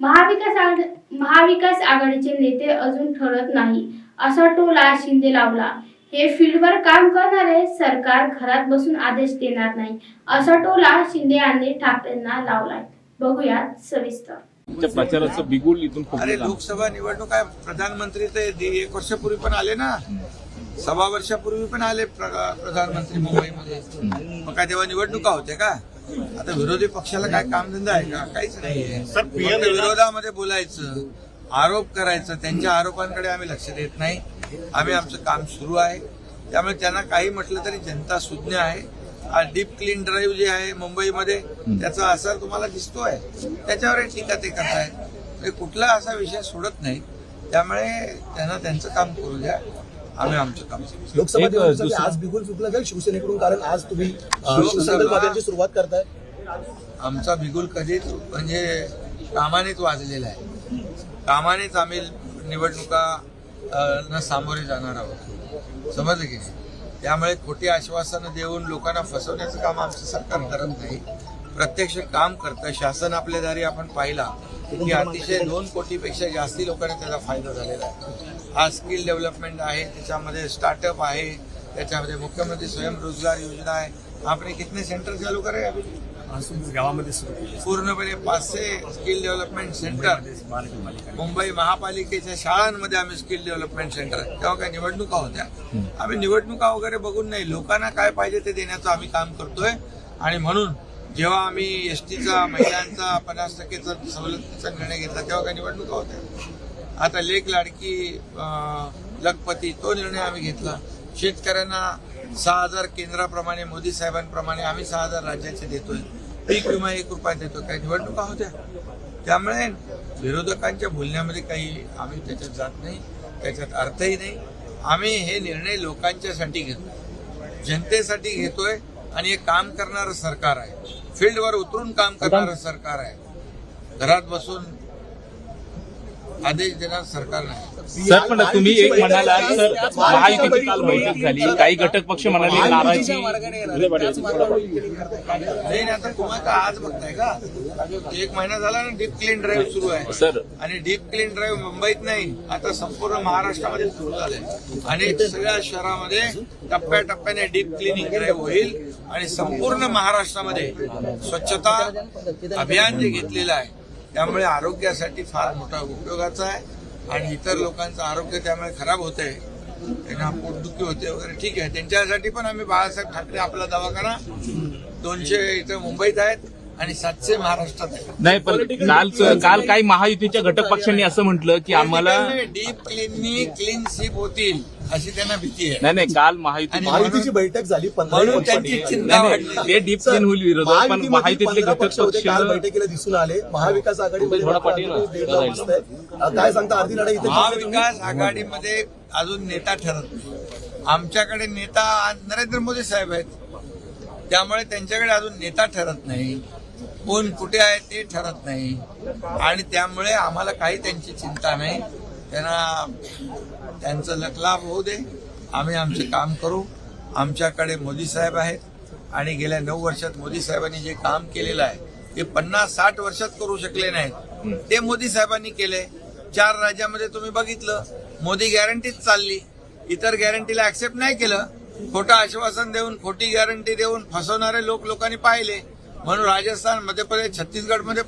महाविकास आघाडी महाविकास आघाडीचे नेते अजून ठरत नाही. असा टोला शिंदे लावला. हे फील्डवर काम करणारे सरकार घरात बसून आदेश देणार नाही. असा टोला शिंदे यांनी ठाकरेंना लावलाय. बघूयात सविस्तर. प्रचाराचं बिगुल इथून अरे. लोकसभा निवडणूक आहे. प्रधानमंत्री ते एक वर्षापूर्वी पण आले ना. सव्वा वर्षापूर्वी पण आले प्र- प्रधानमंत्री मुंबईमध्ये. मग काय तेव्हा निवडणुका होत्या का? आता विरोधी पक्षाला काय कामधंदा आहे का? काहीच नाहीये फक्त विरोधामध्ये बोलायचं आरोप करायचं त्यांच्या आरोपांकडे आम्ही लक्ष देत नाही. आम्ही आमचं काम सुरू आहे. त्यामुळे त्यांना काही म्हटलं तरी जनता सुज्ञ आहे. हा डीप क्लीन ड्राईव्ह जे आहे मुंबईमध्ये त्याचा असर तुम्हाला दिसतोय. त्याच्यावर टीका ते करतायत. म्हणजे कुठला असा विषय सोडत नाही. त्यामुळे त्यांना त्यांचं काम करू द्या. आम्ही आमचं काम लोकसभा निवडणुकीसाठी आज बिगुल फुकला जाईल शिवसेनेकडून कारण आज तुम्ही शिवसंकल्पाची सुरुवात करताय. आमचा बिगुल कधीच म्हणजे कामानेच वाजलेला आहे. कामानेच आम्ही निवडणुका न सामोरे जाणार आहोत. समजलं की नाही? त्यामुळे खोटी आश्वासनं देऊन लोकांना फसवण्याचं काम आमचं सरकार करत नाही. प्रत्यक्ष काम करतं. शासन आपल्या दारी आपण पाहिला. की अतिशय दोन कोटीपेक्षा जास्ती लोकांना त्याचा फायदा झालेला आहे. हा स्किल डेव्हलपमेंट आहे त्याच्यामध्ये स्टार्टअप आहे त्याच्यामध्ये मुख्यमंत्री स्वयंरोजगार योजना आहे. आपने कितने सेंटर चालू करे अभी गावामध्ये पूर्णपणे पाचशे स्किल डेव्हलपमेंट सेंटर. मुंबई महापालिकेच्या शाळांमध्ये आम्ही स्किल डेव्हलपमेंट सेंटर. तेव्हा काय निवडणुका होत्या. आम्ही निवडणुका वगैरे बघून नाही लोकांना काय पाहिजे ते देण्याचं आम्ही काम करतोय. आणि म्हणून जेव्हा आम्ही एस टीचा महिलांचा पन्नास टक्केचा सवलतीचा निर्णय घेतला तेव्हा काही निवडणुका होत्या. आता लेख लाडकी लखपती तो निर्णय आम्ही घेतला. शेतकऱ्यांना सहा हजार केंद्राप्रमाणे मोदी साहेबांप्रमाणे आम्ही सहा हजार राज्याचे देतोय. पीक विमा एक रुपया देतो काही निवडणुका होत्या. त्यामुळे विरोधकांच्या बोलण्यामध्ये काही आम्ही त्याच्यात जात नाही त्याच्यात अर्थही नाही. आम्ही हे निर्णय लोकांच्यासाठी घेतो जनतेसाठी घेतोय आणि हे काम करणारं सरकार आहे. फील्डवर उतरून काम करणारं सरकार आहे. घरात बसून आदेश देणारं सरकार नाही. सर पण तुम्ही एक म्हणाला तर महायुतीची काल बैठक झाली काही घटक पक्ष म्हणाले नाराजी. नाही आता तुम्हाला आज बघताय का? एक महिना झाला ना डीप क्लीन ड्राईव्ह सुरू आहे. सर. आणि डीप क्लीन ड्राईव्ह मुंबईत नाही आता संपूर्ण महाराष्ट्रामध्ये सुरू झालंय. आणि सगळ्या शहरामध्ये टप्प्याटप्प्याने डीप क्लिनिंग ड्राईव्ह होईल. आणि संपूर्ण महाराष्ट्रामध्ये स्वच्छता अभियान जे घेतलेलं आहे त्यामुळे आरोग्यासाठी फार मोठा उपयोगाचा आहे आणि इतर लोकांचं आरोग्य त्यामुळे खराब होत आहे त्यांना पोटदुखी होते वगैरे ठीक आहे. त्यांच्यासाठी पण आम्ही बाळासाहेब ठाकरे आपला दवाखाना दोनशे इथं मुंबईत आहेत. आणि सातशे महाराष्ट्रात नाही पण काल काल काही महायुतीच्या घटक पक्षांनी असं म्हटलं की आम्हाला डीप क्लीननी क्लीन स्वीप होतील अशी त्यांना भीती आहे. नाही नाही काल महायुती महायुतीची बैठक झाली पंधरा म्हणून. त्यांची चिंता नाही, वाढली. ते डीप क्लीन होईल विरोधात पण महायुतीतले घटक पक्ष काल बैठकीला दिसून आले. महाविकास. अ, काय सांगता अर्धी लढाई इथे? महाविकास आघाडीमध्ये अजून नेता ठरत नाही. आमच्याकडे नेता आज नरेंद्र मोदी साहेब आहेत. त्यामुळे त्यांच्याकडे अजून नेता ठरत नाही. कोण कुठे आहे ते ठरत नाही. आणि त्यामुळे आम्हाला काही त्यांची चिंता नाही. त्यांना त्यांचं लकलाभ होऊ दे. आम्ही आमचे काम करू. आमच्याकडे मोदी साहेब आहेत. आणि गेल्या नऊ वर्षात मोदी साहेबांनी जे काम केलेलं आहे ते पन्नास साठ वर्षात करू शकले नाहीत. ते मोदी साहेबांनी केले. चार राज्यामध्ये तुम्ही बघितलं. मोदी गॅरंटीच चालली. इतर गॅरंटीला ऍक्सेप्ट नाही केलं. खोटं आश्वासन देऊन खोटी गॅरंटी देऊन फसवणारे लोक लोकांनी पाहिले. म्हणून राजस्थान मध्य प्रदेश छत्तीसगडमध्ये